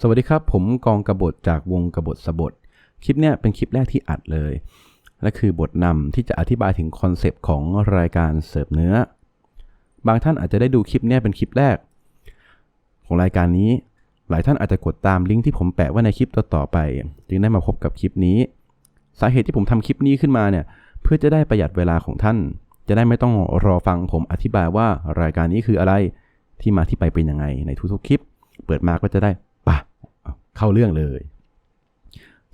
สวัสดีครับ ผมกองกบฏจากวงกบฏสบท คลิปเนี้ยเป็นคลิปแรกที่อัดเลย และคือบทนำที่จะอธิบายถึงคอนเซปต์ของรายการเสิร์ฟเนื้อ บางท่านอาจจะได้ดูคลิปเนี้ยเป็นคลิปแรก ของรายการนี้ หลายท่านอาจจะกดตามลิงก์ที่ผมแปะไว้ในคลิปต่อๆไป จึงได้มาพบกับคลิปนี้ สาเหตุที่ผมทำคลิปนี้ขึ้นมาเนี่ยเพื่อจะได้ประหยัดเวลาของท่าน จะได้ไม่ต้องรอฟังผมอธิบายว่ารายการนี้คืออะไรที่มาที่ไปเป็นยังไงในทุกๆคลิป เปิดมาก็จะได้ เข้าเรื่องเลย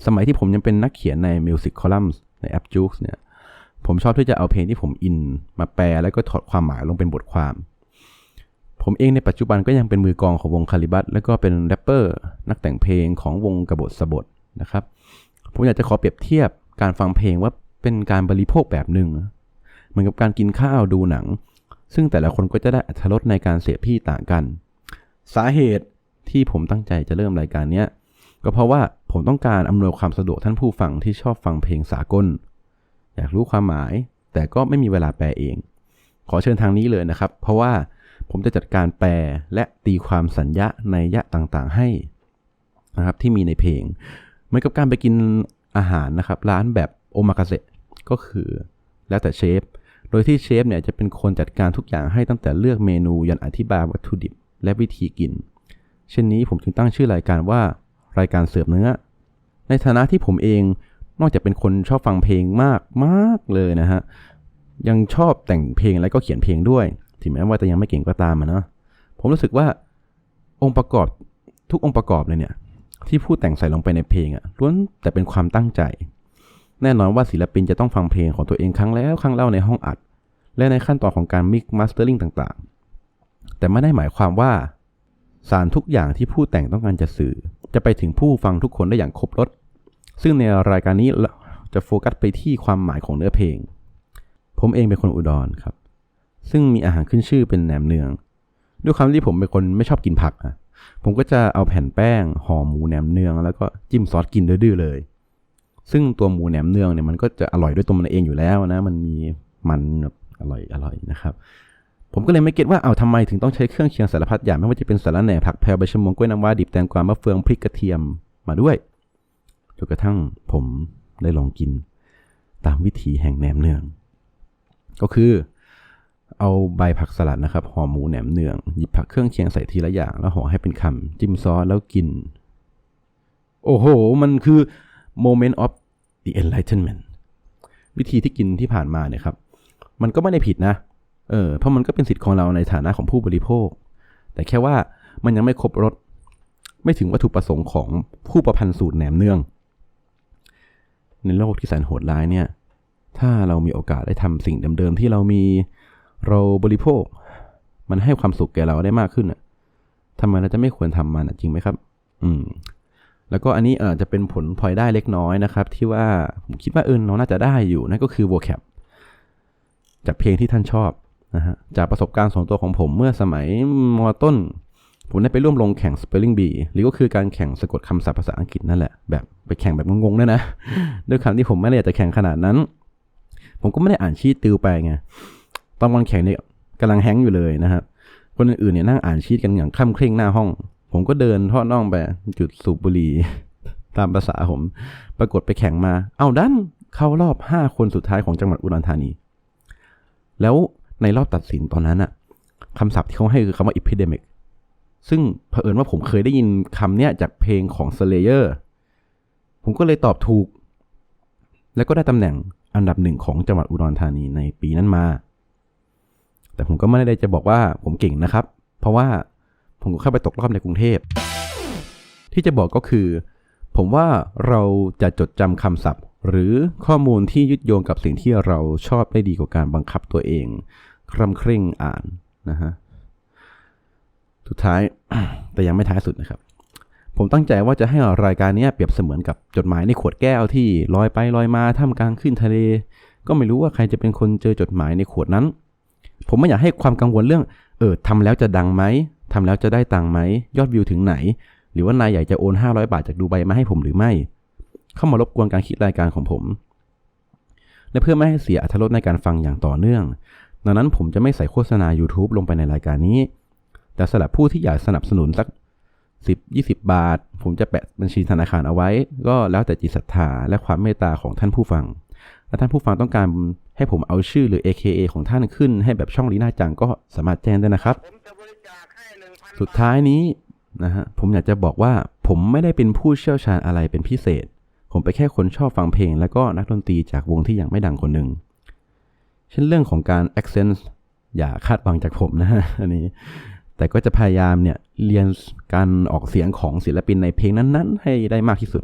สมัยที่ผมยังเป็นนักเขียนใน Music Columns ในแอป j u k เนี่ย ผมชอบที่จะเอาเพลงที่ผมอินมาแปลแล้วก็ถอดความหมายลงเป็นบทความ ผมเองในปัจจุบันก็ยังเป็นมือกองของวงคาลิบัตแล้วก็เป็นแรปเปอร์นักแต่งเพลงของวงกบฏสบทนะครับ ผมอยากจะขอเปรียบเทียบการฟังเพลงว่าเป็นการบริโภคแบบหนึ่งเหมือนกับการกินข้าวดูหนัง ซึ่งแต่ละคนก็จะได้อรรถรสในการเสียพี่ต่างกัน สาเหตุ ที่ผมตั้งใจจะเริ่มรายการเนี้ยก็เพราะว่าผมต้องการอำนวยความสะดวกท่านผู้ฟังที่ชอบฟังเพลงสากล อยากรู้ความหมาย แต่ก็ไม่มีเวลาแปลเอง ขอเชิญทางนี้เลยนะครับ เพราะว่าผมจะจัดการแปลและตีความสัญญาในยะต่างๆให้นะครับที่มีในเพลงเหมือนกับการไปกินอาหารนะครับ ร้านแบบโอมากาเซก็คือแล้วแต่เชฟโดยที่เชฟเนี่ยจะเป็นคนจัดการทุกอย่างให้ตั้งแต่เลือกเมนูยันอธิบายวัตถุดิบและวิธีกิน เช่นนี้ผมจึงตั้งชื่อรายการว่ารายการเสิร์เนื้อ ในฐานะที่ผมเองนอกจากเป็นคนชอบฟังเพลงมากมากเลยนะฮะ ยังชอบแต่งเพลงและก็เขียนเพลงด้วย ถึงแม้ว่าจะยังไม่เก่งก็ตามอะเนาะผมรู้สึกว่าองค์ประกอบทุกองค์ประกอบเลยเนี่ย ที่ผู้แต่งใส่ลงไปในเพลงอะล้วนแต่เป็นความตั้งใจ แน่นอนว่าศิลปินจะต้องฟังเพลงของตัวเองครั้งแล้วครั้งเล่าในห้องอัด และในขั้นตอนของการมิกมาสเตอร์ลิงต่างๆ แต่ไม่ได้หมายความว่า สารทุกอย่างที่ผู้แต่งต้องการจะสื่อ จะไปถึงผู้ฟังทุกคนได้อย่างครบรถซึ่งในรายการนี้จะโฟกัสไปที่ความหมายของเนื้อเพลง ผมเองเป็นคนอุดรครับ ซึ่งมีอาหารขึ้นชื่อเป็นแหนมเนือง ด้วยความที่ผมเป็นคนไม่ชอบกินผักอะผมก็จะเอาแผ่นแป้งห่อหมูแหนมเนือง แล้วก็จิ้มซอสกินดื้อๆเลย ซึ่งตัวหมูแหนมเนืองเนี่ยมันก็จะอร่อยด้วยตัวมันเองอยู่แล้วนะ มันมีมันแบบอร่อยอร่อยนะครับ ผมก็เลยไม่เก็ตว่าเอาทำไมถึงต้องใช้เครื่องเคียงสารพัดอย่างไม่ว่าจะเป็นสารแหน่ผักแพรวใบชะมวงกล้วยน้ำว้าดิบแตงกวามะเฟืองพริกกระเทียมมาด้วยจนกระทั่งผมได้ลองกินตามวิธีแห่งแหนมเนือง ก็คือเอาใบผักสลัดนะครับห่อหมูแหนมเนืองหยิบผักเครื่องเคียงใส่ทีละอย่าง แล้วห่อให้เป็นคำจิ้มซอสแล้วกิน โอ้โห มันคือ moment of the enlightenment วิธีที่กินที่ผ่านมาเนี่ยครับ มันก็ไม่ได้ผิดนะ เออเพราะมันก็เป็นสิทธิ์ของเราในฐานะของผู้บริโภค แต่แค่ว่ามันยังไม่ครบรสไม่ถึงวัตถุประสงค์ของผู้ประพันธ์สูตรแหนมเนือง ในโลกที่แสนโหดร้ายเนี่ย ถ้าเรามีโอกาสได้ทำสิ่งเดิมๆที่เรามีเราบริโภค มันให้ความสุขแก่เราได้มากขึ้นอะทำไมเราจะไม่ควรทำมันอะจริงไหมครับ อืม แล้วก็อันนี้เออจะเป็นผลพลอยได้เล็กน้อยนะครับ ที่ว่าผมคิดว่าเออน้องน่าจะได้อยู่นั่นก็คือ vocab จากเพลงที่ท่านชอบ นะฮะจากประสบการณ์ส่วนตัวของผมเมื่อสมัยมต้น ผมได้ไปร่วมลงแข่ง spelling bee หรือก็คือการแข่งสะกดคำศัพท์ภาษาอังกฤษนั่นแหละ แบบไปแข่งแบบงงๆด้วยนะ ด้วยคำที่ผมไม่ได้อยากจะแข่งขนาดนั้น ผมก็ไม่ได้อ่านชีตติวไปไง ตอนวันแข่งเนี่ยกำลังแฮงอยู่เลยนะครับ คนอื่นๆเนี่ยนั่งอ่านชีตกันอย่างคล่ำเคร่งหน้าห้อง ผมก็เดินทอดน่องไปจุดสูบบุหรี่ตามภาษาผม ปรากฏไปแข่งมา เอาดันเข้ารอบห้าคนสุดท้ายของจังหวัดอุดรธานี แล้ว ในรอบตัดสินตอนนั้นอะคำศัพท์ที่เขาให้คือคำว่า epidemic ซึ่งเผอิญว่าผมเคยได้ยินคำเนี้ยจากเพลงของ Slayer ผมก็เลยตอบถูก แล้วก็ได้ตำแหน่งอันดับหนึ่งของจังหวัดอุดรธานีในปีนั้นมา แต่ผมก็ไม่ได้จะบอกว่าผมเก่งนะครับ เพราะว่าผมก็เข้าไปตกรอบในกรุงเทพ ที่จะบอกก็คือ ผมว่าเราจะจดจำคำศัพท์ หรือข้อมูลที่ยึดโยงกับสิ่งที่เราชอบได้ดีกว่าการบังคับตัวเอง คร่ำคร่งอ่านนะฮะสุดท้ายแต่ยังไม่ท้ายสุดนะครับ ผมตั้งใจว่าจะให้รายการนี้เปรียบเสมือนกับจดหมายในขวดแก้วที่ลอยไปลอยมาท่ามกลางขึ้นทะเล ก็ไม่รู้ว่าใครจะเป็นคนเจอจดหมายในขวดนั้น ผมไม่อยากให้ความกังวลเรื่อง เออทำแล้วจะดังไหมทำแล้วจะได้ตังค์ไหมยอดวิวถึงไหน หรือว่านายอยากจะโอน 500 บาทจากดูไบมาให้ผมหรือไม่ เข้ามารบกวนการคิดรายการของผม และเพื่อไม่ให้เสียอรรถรสในการฟังอย่างต่อเนื่อง ดังนั้นผมจะไม่ใส่โฆษณา YouTube ลงไปในรายการนี้ แต่สำหรับผู้ที่อยากสนับสนุนสัก 10 20 บาท ผมจะแปะบัญชีธนาคารเอาไว้ ก็แล้วแต่จิตศรัทธาและความเมตตาของท่านผู้ฟังและท่านผู้ฟังต้องการให้ผมเอาชื่อหรือ AKA ของท่านขึ้น ให้แบบช่องลีน่าจังก็สามารถแจ้งได้นะครับ สุดท้ายนี้นะฮะผมอยากจะบอกว่าผมไม่ได้เป็นผู้เชี่ยวชาญอะไรเป็นพิเศษ ผมไปแค่คนชอบฟังเพลง แล้วก็นักดนตรีจากวงที่ยังไม่ดังคนหนึ่ง เช่นเรื่องของการ accent อย่าคาดหวังจากผมนะฮะอันนี้ แต่ก็จะพยายามเนี่ยเรียนการออกเสียงของศิลปินในเพลงนั้นๆ ให้ได้มากที่สุด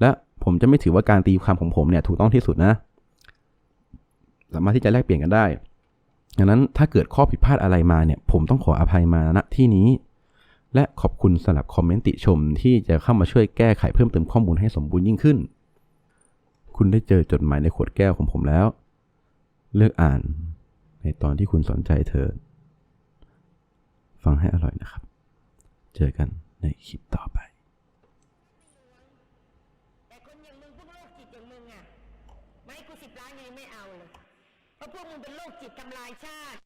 และผมจะไม่ถือว่าการตีความของผมเนี่ยถูกต้องที่สุดนะ สามารถที่จะแลกเปลี่ยนกันได้ดังนั้นถ้าเกิดข้อผิดพลาดอะไรมาเนี่ย ผมต้องขออภัยมาณที่นี้ และขอบคุณสำหรับคอมเมนต์ติชมที่จะเข้ามาช่วยแก้ไขเพิ่มเติมข้อมูลให้สมบูรณ์ยิ่งขึ้น คุณได้เจอจดหมายในขวดแก้วของผมแล้ว เลือกอ่านในตอนที่คุณสนใจเธอ ฟังให้อร่อยนะครับ เจอกันในคลิปต่อไปไม่กูสิบล้านยังไม่เอาเลยเพราะพวกมึงเป็นโรคจิตทำลายชาติ